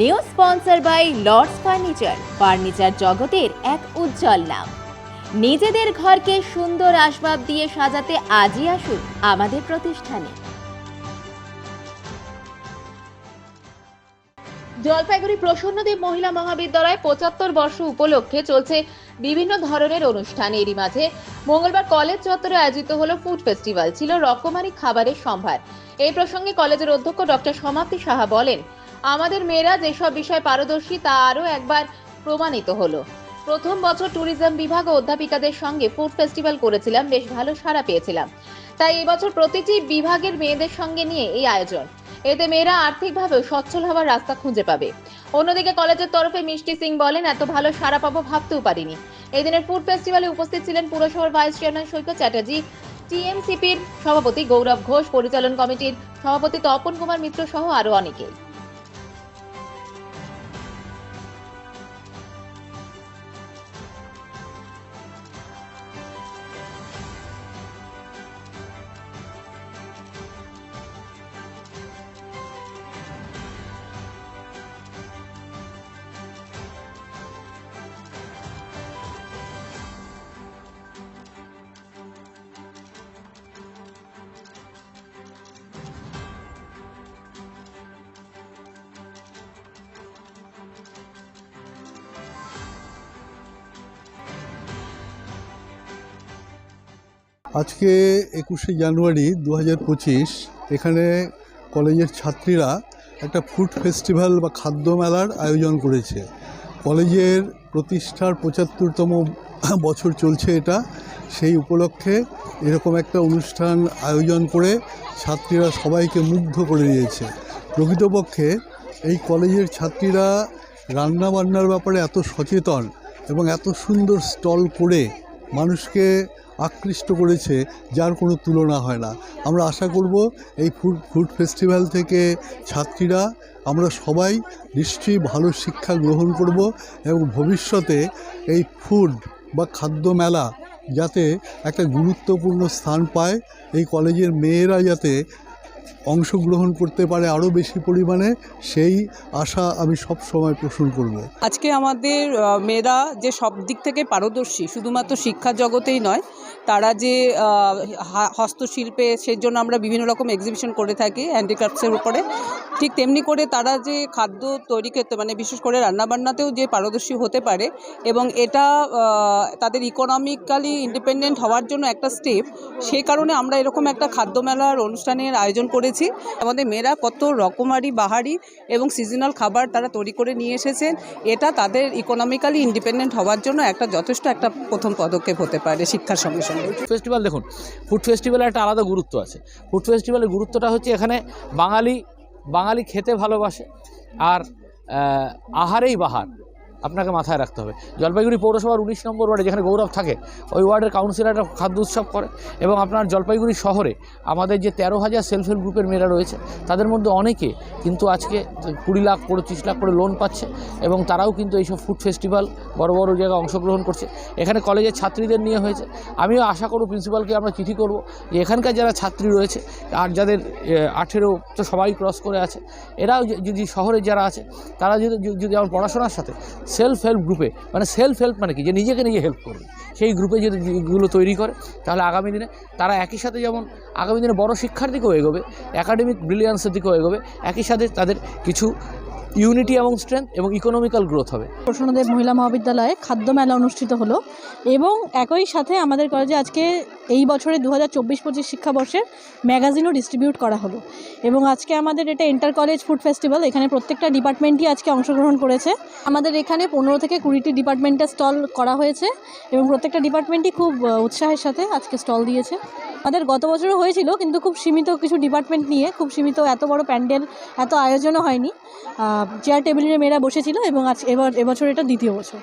New sponsor by Lords furniture. Furniture জগতের এক উজ্জ্বল নাম। নিজেদের ঘরকে সুন্দর আসবাব দিয়ে সাজাতে আজই আসুন আমাদের প্রতিষ্ঠানে। জলপাইগুড়ি প্রসন্নদেব মহিলা মহাবিদ্যালয় পঁচাত্তর বর্ষ উপলক্ষে চলছে বিভিন্ন ধরনের অনুষ্ঠান। এরই মাঝে মঙ্গলবার কলেজ চত্বরে আয়োজিত হলো ফুড ফেস্টিভ্যাল ছিল রকমারি খাবারের সম্ভার। এই প্রসঙ্গে কলেজের অধ্যক্ষ ডক্টর সমাপ্তি সাহা বলেন আমাদের মেয়েরা যেসব বিষয়ে পারদর্শী, তা আরও একবার প্রমাণিত হলো। প্রথম বছর ট্যুরিজম বিভাগ ও অধ্যাপিকাদের সঙ্গে ফুড ফেস্টিভ্যাল করেছিলাম, বেশ ভালো সাড়া পেয়েছিলাম। তাই এবছর প্রতিটি বিভাগের মেয়েদের সঙ্গে নিয়ে এই আয়োজন। এতে মেয়েরা আর্থিকভাবে সচ্ছল হওয়ার রাস্তা খুঁজে পাবে। অন্যদিকে কলেজের তরফে মিষ্টি সিং বলেন, এত ভালো সাড়া পাবো ভাবতেও পারিনি। এদিনের ফুড ফেস্টিভ্যালে উপস্থিত ছিলেন পুরসভার ভাইস চেয়ারম্যান সৈকত চ্যাটার্জি, টিএমসিপির সভাপতি গৌরব ঘোষ, পরিচালন কমিটির সভাপতি তপন কুমার মিত্র সহ আরও অনেকেই। আজকে একুশে জানুয়ারি দু হাজার পঁচিশ, এখানে কলেজের ছাত্রীরা একটা ফুড ফেস্টিভ্যাল বা খাদ্য মেলার আয়োজন করেছে। কলেজের প্রতিষ্ঠার পঁচাত্তরতম বছর চলছে এটা। সেই উপলক্ষে এরকম একটা অনুষ্ঠান আয়োজন করে ছাত্রীরা সবাইকে মুগ্ধ করে দিয়েছে। প্রকৃতপক্ষে এই কলেজের ছাত্রীরা রান্না বান্নার ব্যাপারে এত সচেতন এবং এত সুন্দর স্টল করে মানুষকে আকৃষ্ট করেছে, যার কোনো তুলনা হয় না। আমরা আশা করব এই ফুড ফুড ফেস্টিভ্যাল থেকে ছাত্রীরা, আমরা সবাই নিশ্চয়ই ভালো শিক্ষা গ্রহণ করব এবং ভবিষ্যতে এই ফুড বা খাদ্য মেলা যাতে একটা গুরুত্বপূর্ণ স্থান পায়, এই কলেজের মেয়েরা যাতে অংশগ্রহণ করতে পারে আরও বেশি পরিমাণে, সেই আশা আমি সব সময় পোষণ করব। আজকে আমাদের মেয়েরা যে সব দিক থেকে পারদর্শী, শুধুমাত্র শিক্ষা জগতেই নয়, তারা যে হস্তশিল্পে সেই জন্য আমরা বিভিন্ন রকম এক্সিবিশন করে থাকি হ্যান্ডিক্রাফটসের উপরে। ঠিক তেমনি করে তারা যে খাদ্য তৈরি করতে মানে বিশেষ করে রান্নাবান্নাতেও যে পারদর্শী হতে পারে এবং এটা তাদের ইকোনমিক্যালি ইন্ডিপেন্ডেন্ট হওয়ার জন্য একটা স্টেপ সেই কারণে আমরা এরকম একটা খাদ্য মেলার অনুষ্ঠানের আয়োজন করেছি। আমাদের মেয়েরা কত রকমারি, বাহারি এবং সিজনাল খাবার তারা তৈরি করে নিয়ে এসেছেন। এটা তাদের ইকোনমিক্যালি ইন্ডিপেন্ডেন্ট হওয়ার জন্য একটা যথেষ্ট একটা প্রথম পদক্ষেপ হতে পারে শিক্ষার সঙ্গে সঙ্গে। ফেস্টিভ্যাল দেখুন ফুড ফেস্টিভ্যালের একটা আলাদা গুরুত্ব আছে। ফুড ফেস্টিভ্যালের গুরুত্বটা হচ্ছে এখানে বাঙালি বাঙালি খেতে ভালোবাসে আর আহারেই বাহার। আপনাকে মাথায় রাখতে হবে। জলপাইগুড়ি পৌরসভার উনিশ নম্বর ওয়ার্ডে যেখানে গৌরব থাকে, ওই ওয়ার্ডের কাউন্সিলররা খাদ্য উৎসব করে এবং আপনার জলপাইগুড়ি শহরে আমাদের যে তেরো হাজার সেলফ হেল্প গ্রুপের মেয়েরা রয়েছে, তাদের মধ্যে অনেকে কিন্তু আজকে কুড়ি লাখ পঁচিশ লাখ করে লোন পাচ্ছে এবং তারাও কিন্তু এইসব ফুড ফেস্টিভ্যাল বড় বড় জায়গায় অংশগ্রহণ করছে। এখানে কলেজের ছাত্রীদের নিয়ে হয়েছে। আমিও আশা করব প্রিন্সিপালকে আমরা চিঠি করব যে এখানকার যারা ছাত্রী রয়েছে আর যাদের আঠেরো তো সবাই ক্রস করে আছে, এরাও যদি শহরে যারা আছে, তারা যদি যদি আমার পড়াশোনার সাথে সেলফ হেল্প গ্রুপে মানে সেলফ হেল্প মানে কি? যে নিজেকে নিজে হেল্প করবে। সেই গ্রুপে যদিগুলো তৈরি করে, তাহলে আগামী দিনে তারা একই সাথে যেমন আগামী দিনে বড় শিক্ষার দিকেও এগোবে একাডেমিক ব্রিলিয়ান্সের দিকেও এগোবে, একই সাথে তাদের কিছু ইউনিটি এবং স্ট্রেংথ এবং ইকোনমিক্যাল গ্রোথ হবে। প্রসন্নদেব মহিলা মহাবিদ্যালয়ে খাদ্য মেলা অনুষ্ঠিত হলো এবং একই সাথে আমাদের কলেজে আজকে এই বছরে দু হাজার চব্বিশ পঁচিশ শিক্ষাবর্ষের ম্যাগাজিনও ডিস্ট্রিবিউট করা হলো এবং আজকে আমাদের এটা ইন্টার কলেজ ফুড ফেস্টিভ্যাল এখানে প্রত্যেকটা ডিপার্টমেন্টই আজকে অংশগ্রহণ করেছে। আমাদের এখানে পনেরো থেকে কুড়িটি ডিপার্টমেন্টের স্টল করা হয়েছে এবং প্রত্যেকটা ডিপার্টমেন্টই খুব উৎসাহের সাথে আজকে স্টল দিয়েছে। আমাদের গত বছরও হয়েছিল, কিন্তু খুব সীমিত কিছু ডিপার্টমেন্ট নিয়ে, খুব সীমিত এত বড় প্যান্ডেল, এত আয়োজনও হয়নি। চেয়ার টেবিলের মেয়েরা বসেছিল এবং আজ এবার এবছর এটা দ্বিতীয় বছর।